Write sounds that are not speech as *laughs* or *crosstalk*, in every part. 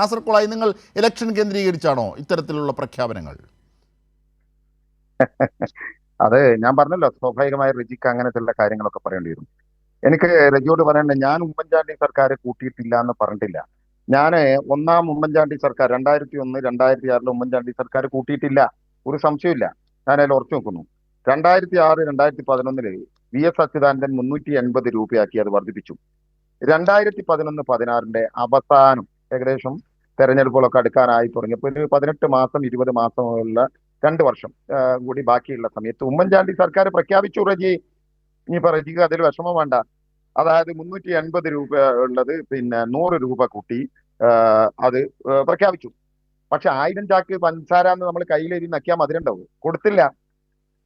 കാസർഗോളായി നിങ്ങൾ ഇലക്ഷൻ കേന്ദ്രീകരിച്ചാണോ ഇത്തരത്തിലുള്ള പ്രഖ്യാപനങ്ങൾ? *laughs* അത് ഞാൻ പറഞ്ഞല്ലോ സ്വാഭാവികമായ റജിക്ക് അങ്ങനത്തെ കാര്യങ്ങളൊക്കെ പറയേണ്ടി വരും. എനിക്ക് രജിയോട് പറയണ്ടേ ഞാൻ ഉമ്മൻചാണ്ടി സർക്കാരെ കൂട്ടിയിട്ടില്ല എന്ന് പറഞ്ഞിട്ടില്ല. ഞാൻ ഒന്നാം ഉമ്മൻചാണ്ടി സർക്കാർ രണ്ടായിരത്തി ഒന്ന് രണ്ടായിരത്തി ആറിൽ ഉമ്മൻചാണ്ടി സർക്കാർ കൂട്ടിയിട്ടില്ല. ഒരു സംശയമില്ല ഞാൻ അതിൽ ഉറച്ചു നോക്കുന്നു രണ്ടായിരത്തി ആറ് രണ്ടായിരത്തി പതിനൊന്നിൽ വി എസ് അച്യുതാനന്ദൻ മുന്നൂറ്റി എൺപത് രൂപയാക്കി അത് വർദ്ധിപ്പിച്ചു. രണ്ടായിരത്തി പതിനൊന്ന് പതിനാറിന്റെ അവസാനം ഏകദേശം തെരഞ്ഞെടുപ്പുകളൊക്കെ അടുക്കാനായി തുടങ്ങിയപ്പോൾ ഒരു പതിനെട്ട് മാസം ഇരുപത് മാസമുള്ള രണ്ട് വർഷം കൂടി ബാക്കിയുള്ള സമയത്ത്. ഉമ്മൻചാണ്ടി സർക്കാർ പ്രഖ്യാപിച്ചു റജി. ഇനി പറയുക അതിൽ വിഷമം വേണ്ട. അതായത് മുന്നൂറ്റി എൺപത് രൂപ ഉള്ളത് പിന്നെ നൂറ് രൂപ കൂട്ടി അത് പ്രഖ്യാപിച്ചു. പക്ഷെ ആയിരം ചാക്ക് പഞ്ചസാര എന്ന് നമ്മൾ കയ്യിലെരി നക്കിയാൽ മധുരണ്ടാവും കൊടുത്തില്ല.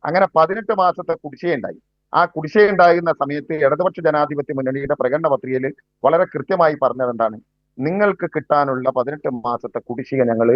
അങ്ങനെ പതിനെട്ട് മാസത്തെ കുടിശ്ശികയുണ്ടായി ആ കുടിശ്ശിക ഉണ്ടാകുന്ന സമയത്ത് ഇടതുപക്ഷ ജനാധിപത്യ മുന്നണിയുടെ പ്രകടന പത്രികയിൽ വളരെ കൃത്യമായി പറഞ്ഞത് എന്താണ് നിങ്ങൾക്ക് കിട്ടാനുള്ള പതിനെട്ട് മാസത്തെ കുടിശ്ശിക ഞങ്ങൾ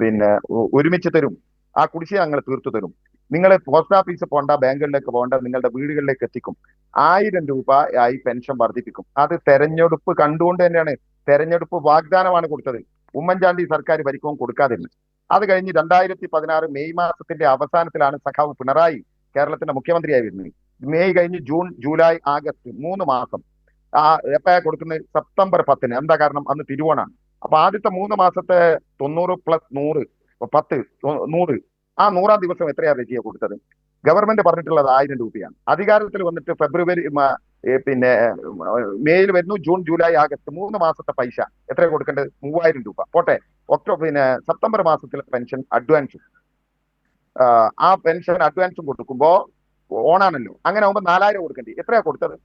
പിന്നെ ഒരുമിച്ച് തരും. ആ കുടിശ്ശിക ഞങ്ങൾ തീർത്തു തരും. നിങ്ങൾ പോസ്റ്റ് ഓഫീസ് പോണ്ട ബാങ്കുകളിലേക്ക് പോകണ്ട നിങ്ങളുടെ വീടുകളിലേക്ക് എത്തിക്കും. ആയിരം രൂപ ആയി പെൻഷൻ വർദ്ധിപ്പിക്കും. അത് തെരഞ്ഞെടുപ്പ് കണ്ടുകൊണ്ട് തന്നെയാണ്. തെരഞ്ഞെടുപ്പ് വാഗ്ദാനമാണ് കൊടുത്തത്. ഉമ്മൻചാണ്ടി സർക്കാർ ഭരിക്കവും കൊടുക്കാതിരുന്നു. അത് കഴിഞ്ഞ് രണ്ടായിരത്തി പതിനാറ് മെയ് മാസത്തിന്റെ അവസാനത്തിലാണ് സഖാവ് പിണറായി കേരളത്തിന്റെ മുഖ്യമന്ത്രിയായി വരുന്നത്. മെയ് കഴിഞ്ഞ് ജൂൺ ജൂലൈ ആഗസ്റ്റ് മൂന്ന് മാസം ആ എപ്പോഴാ കൊടുക്കുന്നത് സെപ്റ്റംബർ പത്തിന്. എന്താ കാരണം? അന്ന് തിരുവോണാണ്. അപ്പൊ ആദ്യത്തെ മൂന്ന് മാസത്തെ തൊണ്ണൂറ് പ്ലസ് നൂറ് പത്ത് നൂറ്. ആ നൂറാം ദിവസം എത്രയാ രജിയ കൊടുത്തത്? ഗവൺമെന്റ് പറഞ്ഞിട്ടുള്ളത് ആയിരം രൂപയാണ്. അധികാരത്തിൽ വന്നിട്ട് ഫെബ്രുവരി പിന്നെ മെയ്യിൽ വരുന്നു. ജൂൺ ജൂലൈ ആഗസ്റ്റ് മൂന്ന് മാസത്തെ പൈസ. എത്ര കൊടുക്കേണ്ടത്? മൂവായിരം രൂപ. പോട്ടെ. ഒക്ടോബർ പിന്നെ സെപ്റ്റംബർ മാസത്തിലെ പെൻഷൻ അഡ്വാൻസും ആ പെൻഷൻ അഡ്വാൻസും കൊടുക്കുമ്പോ ഓണാണല്ലോ. അങ്ങനെ ആകുമ്പോൾ നാലായിരം കൊടുക്കേണ്ടി. എത്രയാ കൊടുത്തത്?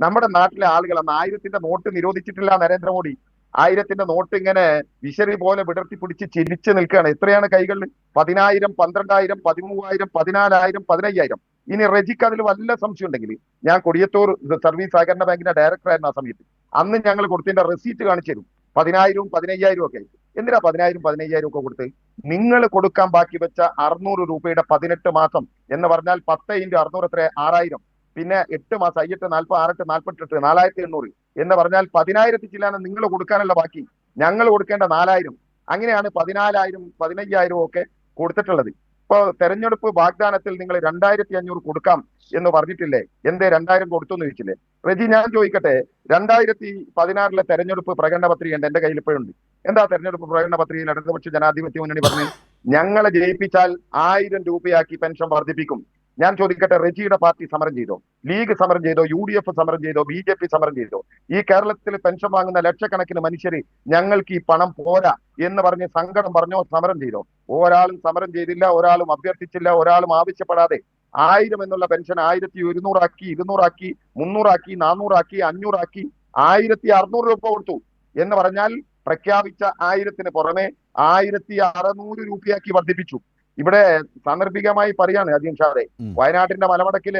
നമ്മുടെ നാട്ടിലെ ആളുകൾ അന്ന് ആയിരത്തിന്റെ നോട്ട് നിരോധിച്ചിട്ടില്ല നരേന്ദ്രമോദി. ആയിരത്തിന്റെ നോട്ട് ഇങ്ങനെ വിശറി പോലെ വിടർത്തി പിടിച്ച് ചിരിച്ചു നിൽക്കുകയാണ്. എത്രയാണ് കൈകളിൽ? പതിനായിരം പന്ത്രണ്ടായിരം പതിമൂവായിരം പതിനാലായിരം പതിനയ്യായിരം. ഇനി റെജിക്ക് അതിൽ വല്ല സംശയം ഉണ്ടെങ്കിൽ ഞാൻ കൊടിയത്തൂർ സർവീസ് സഹകരണ ബാങ്കിന്റെ ഡയറക്ടർ ആയിരുന്നു ആ സമയത്ത്. അന്ന് ഞങ്ങൾ കൊടുത്തതിന്റെ റെസീറ്റ് കാണിച്ചു തരും. പതിനായിരവും പതിനയ്യായിരവും ഒക്കെ എന്തിനാ പതിനായിരം പതിനയ്യായിരം ഒക്കെ കൊടുത്ത്? നിങ്ങൾ കൊടുക്കാൻ ബാക്കി വെച്ച അറുന്നൂറ് രൂപയുടെ പതിനെട്ട് മാസം എന്ന് പറഞ്ഞാൽ പത്ത് ഇന്റു അറുന്നൂറ് എത്ര ആറായിരം. പിന്നെ എട്ട് മാസം അയ്യെട്ട് നാൽപ്പത് ആറെട്ട് നാൽപ്പത്തെട്ട് നാലായിരത്തി എണ്ണൂറ് എന്ന് പറഞ്ഞാൽ പതിനായിരത്തി ചില്ലാണ് നിങ്ങൾ കൊടുക്കാനുള്ള ബാക്കി. ഞങ്ങൾ കൊടുക്കേണ്ട നാലായിരം. അങ്ങനെയാണ് പതിനാലായിരം പതിനയ്യായിരം ഒക്കെ കൊടുത്തിട്ടുള്ളത്. ഇപ്പൊ തെരഞ്ഞെടുപ്പ് വാഗ്ദാനത്തിൽ നിങ്ങൾ രണ്ടായിരത്തി അഞ്ഞൂറ് കൊടുക്കാം എന്ന് പറഞ്ഞിട്ടില്ലേ? എന്തേ രണ്ടായിരം കൊടുത്തു എന്ന് ചോദിച്ചില്ലേ? റെജി ഞാൻ ചോദിക്കട്ടെ. രണ്ടായിരത്തി പതിനാറിലെ തെരഞ്ഞെടുപ്പ് പ്രകടന പത്രിക ഉണ്ട് എന്റെ കയ്യിൽ ഇപ്പോഴുണ്ട്. എന്താ തെരഞ്ഞെടുപ്പ് പ്രകടന പത്രികയിൽ ഇടതുപക്ഷ ജനാധിപത്യ മുന്നണി പറഞ്ഞു ഞങ്ങളെ ജയിപ്പിച്ചാൽ ആയിരം രൂപയാക്കി പെൻഷൻ വർദ്ധിപ്പിക്കും. ഞാൻ ചോദിക്കട്ടെ റെജിയുടെ പാർട്ടി സമരം ചെയ്തോ? ലീഗ് സമരം ചെയ്തോ? യു ഡി എഫ് സമരം ചെയ്തോ? ബി ജെ പി സമരം ചെയ്തോ? ഈ കേരളത്തിൽ പെൻഷൻ വാങ്ങുന്ന ലക്ഷക്കണക്കിന് മനുഷ്യര് ഞങ്ങൾക്ക് ഈ പണം പോരാ എന്ന് പറഞ്ഞ് സങ്കടം പറഞ്ഞോ? സമരം ചെയ്തോ? ഒരാളും സമരം ചെയ്തില്ല ഒരാളും അഭ്യർത്ഥിച്ചില്ല ഒരാളും ആവശ്യപ്പെടാതെ ആയിരം എന്നുള്ള പെൻഷൻ ആയിരത്തി ഒരുന്നൂറാക്കി ഇരുന്നൂറാക്കി മുന്നൂറാക്കി നാനൂറാക്കി അഞ്ഞൂറാക്കി ആയിരത്തി അറുന്നൂറ് രൂപ കൊടുത്തു എന്ന് പറഞ്ഞാൽ പ്രഖ്യാപിച്ച ആയിരത്തിന് പുറമെ ആയിരത്തി അറുന്നൂറ് രൂപയാക്കി വർദ്ധിപ്പിച്ചു. ഇവിടെ സാന്ദർഭികമായി പറയാണ് അജീം ഷാറെ. വയനാട്ടിന്റെ മലമടക്കിൽ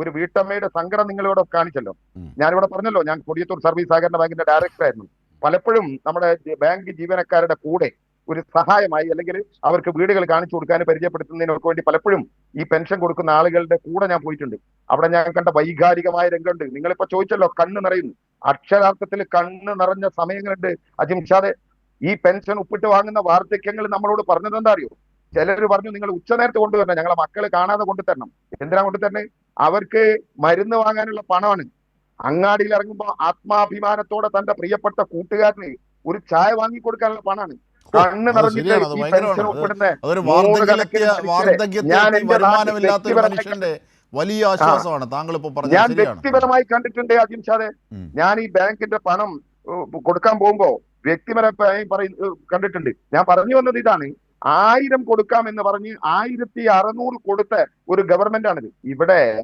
ഒരു വീട്ടമ്മയുടെ സങ്കടം നിങ്ങളിവിടെ കാണിച്ചല്ലോ. ഞാനിവിടെ പറഞ്ഞല്ലോ ഞാൻ കൊടിയത്തൂർ സർവീസ് സഹകരണ ബാങ്കിന്റെ ഡയറക്ടർ ആയിരുന്നു. പലപ്പോഴും നമ്മുടെ ബാങ്ക് ജീവനക്കാരുടെ കൂടെ ഒരു സഹായമായി അല്ലെങ്കിൽ അവർക്ക് വീടുകൾ കാണിച്ചു കൊടുക്കാനും പരിചയപ്പെടുത്തുന്നതിനൊക്കെ വേണ്ടി പലപ്പോഴും ഈ പെൻഷൻ കൊടുക്കുന്ന ആളുകളുടെ കൂടെ ഞാൻ പോയിട്ടുണ്ട്. അവിടെ ഞാൻ കണ്ട വൈകാരികമായ രംഗമുണ്ട്. നിങ്ങളിപ്പോ ചോദിച്ചല്ലോ കണ്ണ് നിറയുന്നു. അക്ഷരാർത്ഥത്തിൽ കണ്ണ് നിറഞ്ഞ സമയങ്ങളുണ്ട്. അജിംഷാദെ ഈ പെൻഷൻ ഉപ്പിട്ട് വാങ്ങുന്ന വാർദ്ധക്യങ്ങൾ നമ്മളോട് പറഞ്ഞത് എന്താ അറിയോ? ചിലർ പറഞ്ഞു നിങ്ങൾ ഉച്ചനേരത്ത് കൊണ്ടുവരണം ഞങ്ങളെ മക്കൾ കാണാതെ കൊണ്ടുതരണം. എന്തിനാ കൊണ്ടുതരണേ? അവർക്ക് മരുന്ന് വാങ്ങാനുള്ള പണമാണ്. അങ്ങാടിയിൽ ഇറങ്ങുമ്പോൾ ആത്മാഭിമാനത്തോടെ തന്റെ പ്രിയപ്പെട്ട കൂട്ടുകാരന് ഒരു ചായ വാങ്ങി കൊടുക്കാനുള്ള പണമാണ് കണ്ണ് നിറഞ്ഞിട്ട് വലിയ ആശ്വാസമാണ് താങ്കൾ ഇപ്പൊ ഞാൻ പറഞ്ഞത് ഞാൻ വ്യക്തിപരമായി കണ്ടിട്ടുണ്ട് ഉം. ഞാൻ ഈ ബാങ്കിന്റെ പണം കൊടുക്കാൻ പോകുമ്പോ വ്യക്തിപരമായി പറയ കണ്ടിട്ടുണ്ട്. ഞാൻ പറഞ്ഞു വന്നത് ഇതാണ് ആയിരം കൊടുക്കാം എന്ന് പറഞ്ഞ് ആയിരത്തി അറുന്നൂറ് കൊടുത്ത ഒരു ഗവൺമെന്റ് ആണിത്. ഇവിടെ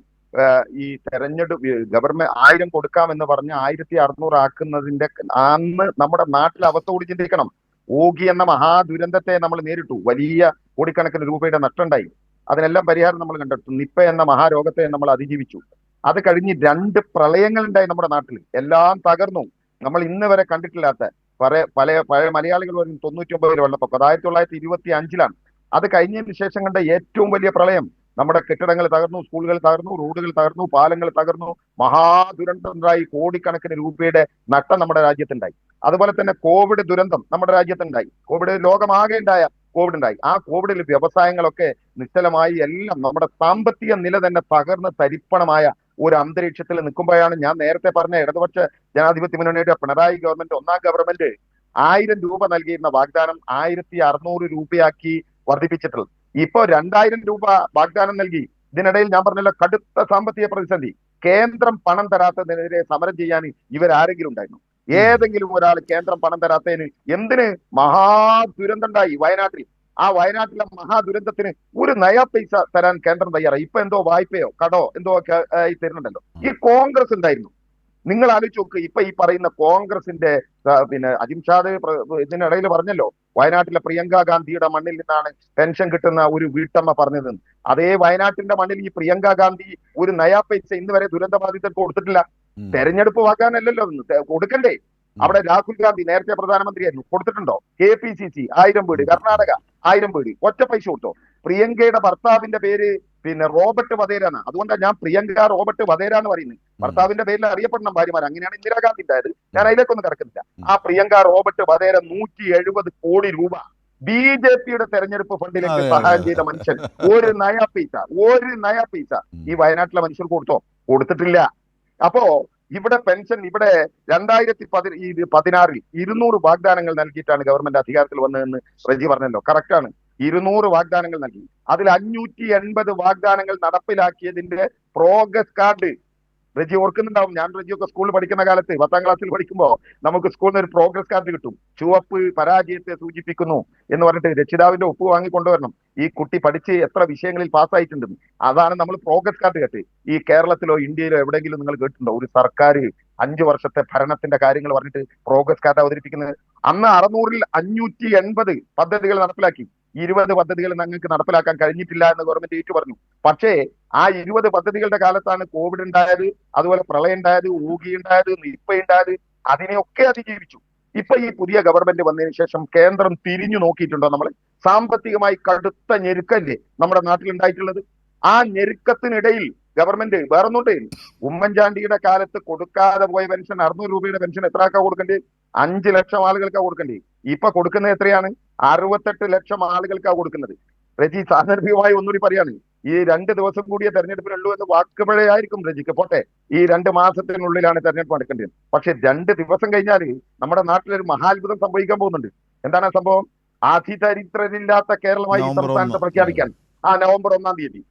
ഈ തെരഞ്ഞെടുപ്പ് ഗവൺമെന്റ് ആയിരം കൊടുക്കാം എന്ന് പറഞ്ഞ് ആയിരത്തി അറുന്നൂറ് ആക്കുന്നതിന്റെ അന്ന് നമ്മുടെ നാട്ടിൽ അവസ്ഥ കൂടി ചിന്തിക്കണം. ഓഗി എന്ന മഹാദുരന്തത്തെ നമ്മൾ നേരിട്ടു. വലിയ കോടിക്കണക്കിന് രൂപയുടെ നഷ്ടമുണ്ടായി. അതിനെല്ലാം പരിഹാരം നമ്മൾ കണ്ടെടുത്തു. നിപ്പ എന്ന മഹാരോഗത്തെ നമ്മൾ അതിജീവിച്ചു. അത് കഴിഞ്ഞ് രണ്ട് പ്രളയങ്ങൾ ഉണ്ടായി നമ്മുടെ നാട്ടിൽ. എല്ലാം തകർന്നു. നമ്മൾ ഇന്ന് വരെ കണ്ടിട്ടില്ലാത്ത പല പല പഴയ മലയാളികൾ പറയും തൊണ്ണൂറ്റി ഒമ്പതിൽ വെള്ളപ്പൊക്കം ആയിരത്തി തൊള്ളായിരത്തി ഇരുപത്തി അഞ്ചിലാണ് അത് കഴിഞ്ഞതിന് ശേഷം കണ്ട ഏറ്റവും വലിയ പ്രളയം നമ്മുടെ കെട്ടിടങ്ങൾ തകർന്നു സ്കൂളുകൾ തകർന്നു റോഡുകൾ തകർന്നു പാലങ്ങൾ തകർന്നു മഹാദുരന്തം ഉണ്ടായി കോടിക്കണക്കിന് രൂപയുടെ നഷ്ടം നമ്മുടെ രാജ്യത്തുണ്ടായി. അതുപോലെ തന്നെ കോവിഡ് ദുരന്തം നമ്മുടെ രാജ്യത്തുണ്ടായി. കോവിഡ് ലോകമാകെ ഉണ്ടായ കോവിഡ് ഉണ്ടായി ആ കോവിഡിൽ വ്യവസായങ്ങളൊക്കെ നിശ്ചലമായി എല്ലാം നമ്മുടെ സാമ്പത്തിക നില തന്നെ തകർന്ന് തരിപ്പണമായ ഒരു അന്തരീക്ഷത്തിൽ നിൽക്കുമ്പോഴാണ് ഞാൻ നേരത്തെ പറഞ്ഞ ഇടതുപക്ഷ ജനാധിപത്യ മുന്നണിയുടെ പിണറായി ഗവൺമെന്റ് ഒന്നാം ഗവൺമെന്റ് ആയിരം രൂപ നൽകിയിരുന്ന വാഗ്ദാനം ആയിരത്തി അറുന്നൂറ് രൂപയാക്കി വർദ്ധിപ്പിച്ചിട്ടുള്ളത്. ഇപ്പോ രണ്ടായിരം രൂപ വാഗ്ദാനം നൽകി. ഇതിനിടയിൽ ഞാൻ പറഞ്ഞല്ലോ കടുത്ത സാമ്പത്തിക പ്രതിസന്ധി. കേന്ദ്രം പണം തരാത്തതിനെതിരെ സമരം ചെയ്യാൻ ഇവരാരെങ്കിലും ഉണ്ടായിരുന്നു. ഏതെങ്കിലും ഒരാൾ കേന്ദ്രം പണം തരാത്തതിന് എന്തിന് മഹാ ദുരന്തമുണ്ടായി വയനാട്ടിൽ? ആ വയനാട്ടിലെ മഹാദുരന്തത്തിന് ഒരു നയാ പൈസ തരാൻ കേന്ദ്രം തയ്യാറായി. ഇപ്പൊ എന്തോ വായ്പയോ കടോ എന്തോ ഒക്കെ ആയി തരുന്നുണ്ടല്ലോ. ഈ കോൺഗ്രസ് ഉണ്ടായിരുന്നു നിങ്ങൾ ആലോചിച്ച് നോക്ക് ഇപ്പൊ ഈ പറയുന്ന കോൺഗ്രസിന്റെ പിന്നെ അജിംഷാദ് ഇതിനിടയിൽ പറഞ്ഞല്ലോ വയനാട്ടിലെ പ്രിയങ്ക ഗാന്ധിയുടെ മണ്ണിൽ നിന്നാണ് പെൻഷൻ കിട്ടുന്ന ഒരു വീട്ടമ്മ പറഞ്ഞത്. അതേ വയനാട്ടിന്റെ മണ്ണിൽ ഈ പ്രിയങ്ക ഗാന്ധി ഒരു നയാ പൈസ ഇന്ന് വരെ ദുരന്തബാധിതർക്ക് കൊടുത്തിട്ടില്ല. തെരഞ്ഞെടുപ്പ് വാക്കാനല്ലല്ലോ. കൊടുക്കണ്ടേ? അവിടെ രാഹുൽ ഗാന്ധി നേരത്തെ പ്രധാനമന്ത്രിയായിരുന്നു. കൊടുത്തിട്ടുണ്ടോ? കെ പി സി സി ആയിരം വീട് കർണാടക ആയിരം വീട് ഒറ്റ പൈസ കൊടുത്തോ? പ്രിയങ്കയുടെ ഭർത്താവിന്റെ പേര് പിന്നെ റോബർട്ട് വധേര ആണ് അതുകൊണ്ടാണ് ഞാൻ പ്രിയങ്ക റോബർട്ട് വധേര എന്ന് പറയുന്നത്. ഭർത്താവിന്റെ പേരിൽ അറിയപ്പെടണം ഭാര്യമാർ അങ്ങനെയാണ് ഇന്ദിരാഗാന്ധി ഉണ്ടായത്. ഞാൻ അതിലേക്കൊന്നും കിടക്കുന്നില്ല. ആ പ്രിയങ്ക റോബർട്ട് വധേര നൂറ്റി എഴുപത് കോടി രൂപ ബി ജെ പിയുടെ തെരഞ്ഞെടുപ്പ് ഫണ്ടിലേക്ക് സഹായം ചെയ്ത മനുഷ്യൻ. ഒരു നയ പൈസ ഒരു നയ പൈസ. ഈ വയനാട്ടിലെ മനുഷ്യർ കൊടുത്തോ? കൊടുത്തിട്ടില്ല. അപ്പോ ഇവിടെ പെൻഷൻ ഇവിടെ രണ്ടായിരത്തി പതി പതിനാറിൽ ഇരുന്നൂറ് വാഗ്ദാനങ്ങൾ നൽകിയിട്ടാണ് ഗവൺമെന്റ് അധികാരത്തിൽ വന്നതെന്ന് റജി പറഞ്ഞല്ലോ. കറക്റ്റ് ആണ്. ഇരുന്നൂറ് വാഗ്ദാനങ്ങൾ നൽകി. അതിൽ അഞ്ഞൂറ്റി എൺപത് വാഗ്ദാനങ്ങൾ നടപ്പിലാക്കിയതിന്റെ പ്രോഗ്രസ് കാർഡ് റജി ഓർക്കുന്നുണ്ടാവും. ഞാൻ റജിയൊക്കെ സ്കൂളിൽ പഠിക്കുന്ന കാലത്ത് പത്താം ക്ലാസ്സിൽ പഠിക്കുമ്പോൾ നമുക്ക് സ്കൂളിൽ നിന്ന് ഒരു പ്രോഗ്രസ് കാർഡ് കിട്ടും. ചുവപ്പ് പരാജയത്തെ സൂചിപ്പിക്കുന്നു എന്ന് പറഞ്ഞിട്ട് രക്ഷിതാവിന്റെ ഒപ്പ് വാങ്ങി കൊണ്ടുവരണം. ഈ കുട്ടി പഠിച്ച് എത്ര വിഷയങ്ങളിൽ പാസ്സായിട്ടുണ്ടെന്ന് അതാണ് നമ്മൾ പ്രോഗ്രസ് കാർഡ് കേട്ട്. ഈ കേരളത്തിലോ ഇന്ത്യയിലോ എവിടെയെങ്കിലും നിങ്ങൾ കേട്ടിട്ടുണ്ടോ? ഒരു സർക്കാർ അഞ്ചു വർഷത്തെ ഭരണത്തിന്റെ കാര്യങ്ങൾ പറഞ്ഞിട്ട് പ്രോഗ്രസ് കാർഡ് അവതരിപ്പിക്കുന്നത്. അന്ന് അറുന്നൂറിൽ അഞ്ഞൂറ്റി എൺപത് പദ്ധതികൾ നടപ്പിലാക്കി. ഇരുപത് പദ്ധതികൾ ഞങ്ങൾക്ക് നടപ്പിലാക്കാൻ കഴിഞ്ഞിട്ടില്ല എന്ന് ഗവൺമെന്റ് ഏറ്റു പറഞ്ഞു പക്ഷേ ആ ഇരുപത് പദ്ധതികളുടെ കാലത്താണ് കോവിഡ് ഉണ്ടായത് അതുപോലെ പ്രളയം ഉണ്ടായത് ഊകി ഉണ്ടായത് നിപ്പ ഉണ്ടായത് അതിനെയൊക്കെ അതിജീവിച്ചു. ഇപ്പൊ ഈ പുതിയ ഗവൺമെന്റ് വന്നതിന് ശേഷം കേന്ദ്രം തിരിഞ്ഞു നോക്കിയിട്ടുണ്ടോ നമ്മൾ സാമ്പത്തികമായി കടുത്ത ഞെരുക്കല്ലേ നമ്മുടെ നാട്ടിൽ ഉണ്ടായിട്ടുള്ളത്? ആ ഞെരുക്കത്തിനിടയിൽ ഗവൺമെന്റ് വേറൊന്നുണ്ട്. ഉമ്മൻചാണ്ടിയുടെ കാലത്ത് കൊടുക്കാതെ പോയ പെൻഷൻ അറുന്നൂറ് രൂപയുടെ പെൻഷൻ എത്ര ആൾക്കാ കൊടുക്കണ്ടേ? അഞ്ച് ലക്ഷം ആളുകൾക്കാ കൊടുക്കേണ്ടത് ഇപ്പൊ കൊടുക്കുന്നത് എത്രയാണ്? അറുപത്തെട്ട് ലക്ഷം ആളുകൾക്കാണ് കൊടുക്കുന്നത്. രജി സാന്ദർഭികമായി ഒന്നുകൂടി പറയാണ്. ഈ രണ്ട് ദിവസം കൂടിയ തെരഞ്ഞെടുപ്പിനുള്ളൂ എന്ന് വാക്കുപഴയായിരിക്കും രജിക്ക് പോട്ടെ ഈ രണ്ട് മാസത്തിനുള്ളിലാണ് തെരഞ്ഞെടുപ്പ് നടക്കേണ്ടത്. പക്ഷെ രണ്ട് ദിവസം കഴിഞ്ഞാൽ നമ്മുടെ നാട്ടിലൊരു മഹാത്ഭുതം സംഭവിക്കാൻ പോകുന്നുണ്ട്. എന്താണ് സംഭവം? ആധിചരിത്രമില്ലാത്ത കേരളമായി സംസ്ഥാനത്ത് പ്രഖ്യാപിക്കാൻ. ആ നവംബർ ഒന്നാം തീയതി.